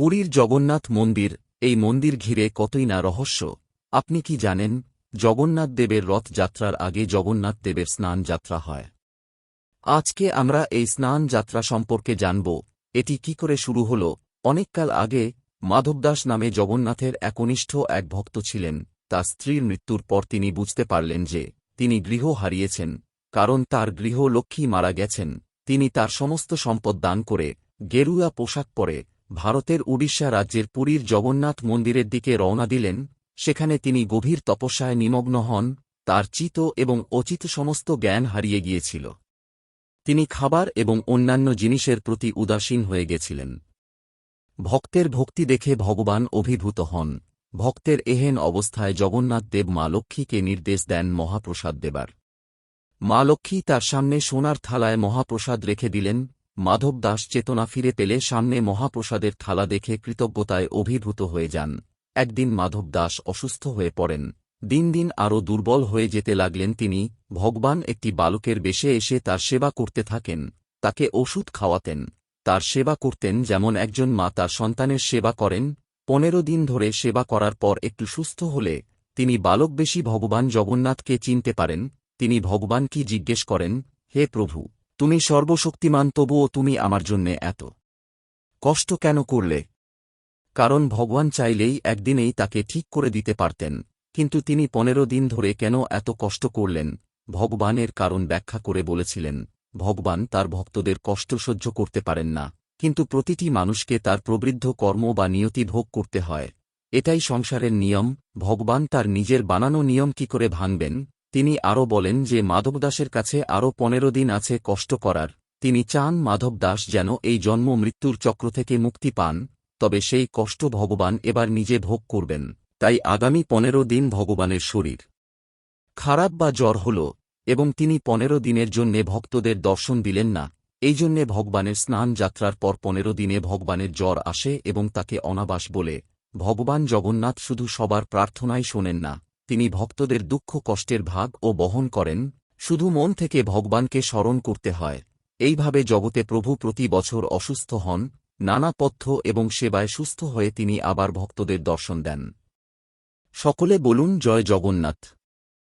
পুরীর জগন্নাথ মন্দির, এই মন্দির ঘিরে কতই না রহস্য। আপনি কি জানেন, জগন্নাথ দেবের রথযাত্রার আগে জগন্নাথ দেবের স্নান যাত্রা হয়। আজকে আমরা এই স্নান যাত্রা সম্পর্কে জানব, এটি কি করে শুরু হল। অনেককাল আগে মাধবদাস নামে জগন্নাথের একনিষ্ঠ এক ভক্ত ছিলেন, তার স্ত্রীর মৃত্যুর পর তিনি বুঝতে পারলেন যে, তিনি গৃহ হারিয়েছেন, কারণ তার গৃহ লক্ষ্মী মারা গেছেন। তিনি তার সমস্ত সম্পদ দান করে, গেরুয়া পোশাক পরে ভারতের উড়িষ্যা রাজ্যের পুরীর জগন্নাথ মন্দিরের দিকে রওনা দিলেন, সেখানে তিনি গভীর তপস্যায় নিমগ্ন হন, তার চিত এবং অচিত সমস্ত জ্ঞান হারিয়ে গিয়েছিল। তিনি খাবার এবং অন্যান্য জিনিসের প্রতি উদাসীন হয়ে গেছিলেন। ভক্তের ভক্তি দেখে ভগবান অভিভূত হন। ভক্তের এহেন অবস্থায় জগন্নাথ দেব মা লক্ষ্মীকে নির্দেশ দেন মহাপ্রসাদ দেবার। মা লক্ষ্মী তার সামনে সোনার থালায় মহাপ্রসাদ রেখে দিলেন মাধব দাস চেতনা ফিরে পেলে সামনে মহাপ্রসাদের থালা দেখে কৃতজ্ঞতায় অভিভূত হয়ে যান। একদিন মাধব দাস অসুস্থ হয়ে পড়েন। দিন দিন আরও দুর্বল হয়ে যেতে লাগলেন তিনি। ভগবান একটি বালকের বেশে এসে তার সেবা করতে থাকেন। তাকে ওষুধ খাওয়াতেন। তার সেবা করতেন যেমন একজন মা তার সন্তানের সেবা করেন। পনেরো দিন ধরে সেবা করার পর একটু সুস্থ হলে তিনি বালক বেশি ভগবান জগন্নাথকে চিনতে পারেন। তিনি ভগবান কি জিজ্ঞেস করেন, হে প্রভু তুমি সর্বশক্তিমান, তবুও তুমি আমার জন্যে এত কষ্ট কেন করলে? কারণ ভগবান চাইলেই একদিনেই তাকে ঠিক করে দিতে পারতেন, কিন্তু তিনি পনেরো দিন ধরে কেন এত কষ্ট করলেন? ভগবানের কারণ ব্যাখ্যা করে বলেছিলেন, ভগবান তার ভক্তদের কষ্ট সহ্য করতে পারেন না, কিন্তু প্রতিটি মানুষকে তার প্রবৃদ্ধ কর্ম বা নিয়তি ভোগ করতে হয়। এটাই সংসারের নিয়ম, ভগবান তার নিজের বানানো নিয়ম কি করে ভাঙবেন? তিনি আরও বলেন যে মাধবদাসের কাছে আরও পনেরো দিন আছে কষ্ট করার। তিনি চান মাধব দাস যেন এই জন্ম মৃত্যুর চক্র থেকে মুক্তি পান, তবে সেই কষ্ট ভগবান এবার নিজে ভোগ করবেন, তাই আগামী পনেরো দিন ভগবানের শরীর। খারাপ বা জ্বর হল, এবং তিনি পনেরো দিনের জন্যে ভক্তদের দর্শন দিলেন না, এই জন্যে ভগবানের স্নান যাত্রার পর পনেরো দিনে ভগবানের জ্বর আসে এবং তাকে অনাবাস বলে, ভগবান জগন্নাথ শুধু সবার প্রার্থনাই শোনেন না। তিনি ভক্তদের দুঃখ, কষ্টের ভাগ ও বহন করেন, শুধু মন থেকে ভগবানকে স্মরণ করতে হয়। এইভাবে জগতে প্রভু প্রতি বছর অসুস্থ হন, নানা পথ্য এবং সেবায় সুস্থ হয়ে তিনি আবার ভক্তদের দর্শন দেন। সকলে বলুন, জয় জগন্নাথ।